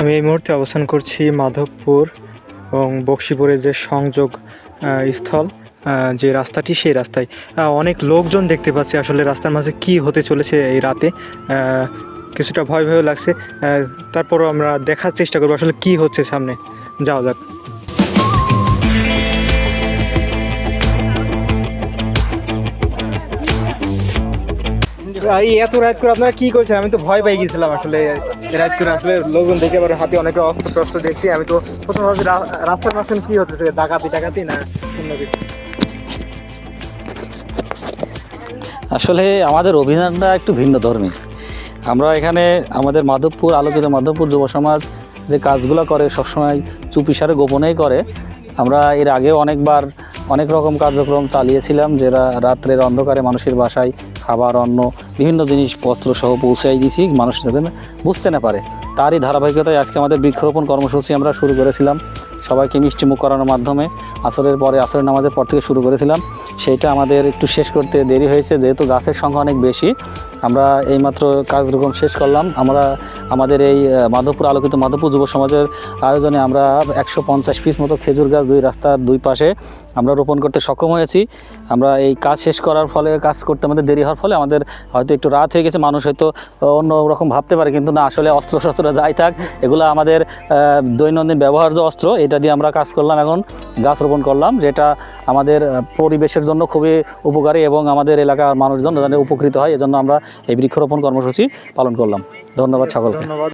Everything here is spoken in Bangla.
আমি এই মুহূর্তে অবস্থান করছি মাধবপুর এবং বক্সিপুরের যে সংযোগ স্থল যে রাস্তাটি সেই রাস্তায়। অনেক লোকজন দেখতে পাচ্ছি আসলে রাস্তার মাঝে কি হতে চলেছে এই রাতে। কিছুটা ভয় ভয় লাগছে। তারপরও আমরা দেখার চেষ্টা করব আসলে কি হচ্ছে সামনে। যাওয়া যাক। এই এত রাত করে আপনারা কি করছেন? আমি তো ভয় পেয়ে গেছিলাম আসলে রাত করে আসলে লোকজন দেখে আবার হাতে অনেকে অস্ত্র টস্ত্র দেখছি। আমি তো প্রথম ভাবছি রাস্তার মাঝখানে কি হতেছে? ডাকাতি ডাকাতি না অন্য কিছু? আসলে আমাদের অভিযানটা একটু ভিন্ন ধর্মী। আমরা এখানে আমাদের মাধবপুর, আলোকিত মাধবপুর যুব সমাজ যে কাজগুলো করে সবসময় চুপিসারে গোপনেই করে, আমরা এর আগেও অনেকবার অনেক রকম কার্যক্রম চালিয়েছিলাম, যেটা রাত্রের অন্ধকারে মানুষের বাসায় খাবার, অন্ন, বিভিন্ন জিনিসপত্র সহ পৌঁছাই দিয়েছি, মানুষ যাতে বুঝতে না পারে। তারই ধারাবাহিকতায় আজকে আমাদের বৃক্ষরোপণ কর্মসূচি আমরা শুরু করেছিলাম। সবাইকে মিষ্টি মুখ করানোর মাধ্যমে আসরের পরে, আসরের নামাজের পর থেকে শুরু করেছিলাম। সেইটা আমাদের একটু শেষ করতে দেরি হয়েছে, যেহেতু গাছের সংখ্যা অনেক বেশি আমরা এইমাত্র কার্যক্রম শেষ করলাম। আমরা আমাদের এই মাধবপুর আলোকিত মাধবপুর যুব সমাজের আয়োজনে আমরা একশো পঞ্চাশ পিস মতো খেজুর গাছ দুই রাস্তার দুই পাশে আমরা রোপণ করতে সক্ষম হয়েছি। আমরা এই কাজ শেষ করার ফলে, কাজ করতে আমাদের দেরি হওয়ার ফলে আমাদের হয়তো একটু রাত হয়ে গেছে, মানুষ হয়তো অন্য রকম ভাবতে পারে, কিন্তু না, আসলে অস্ত্র শস্ত্র যাই থাক, এগুলো আমাদের দৈনন্দিন ব্যবহার্য অস্ত্র। এটা দিয়ে আমরা কাজ করলাম এখন, গাছ রোপণ করলাম, যেটা আমাদের পরিবেশের জন্য খুবই উপকারী এবং আমাদের এলাকার মানুষজন উপকৃত হয়, এজন্য আমরা এই বৃক্ষরোপণ কর্মসূচি পালন করলাম। ধন্যবাদ সকলকে।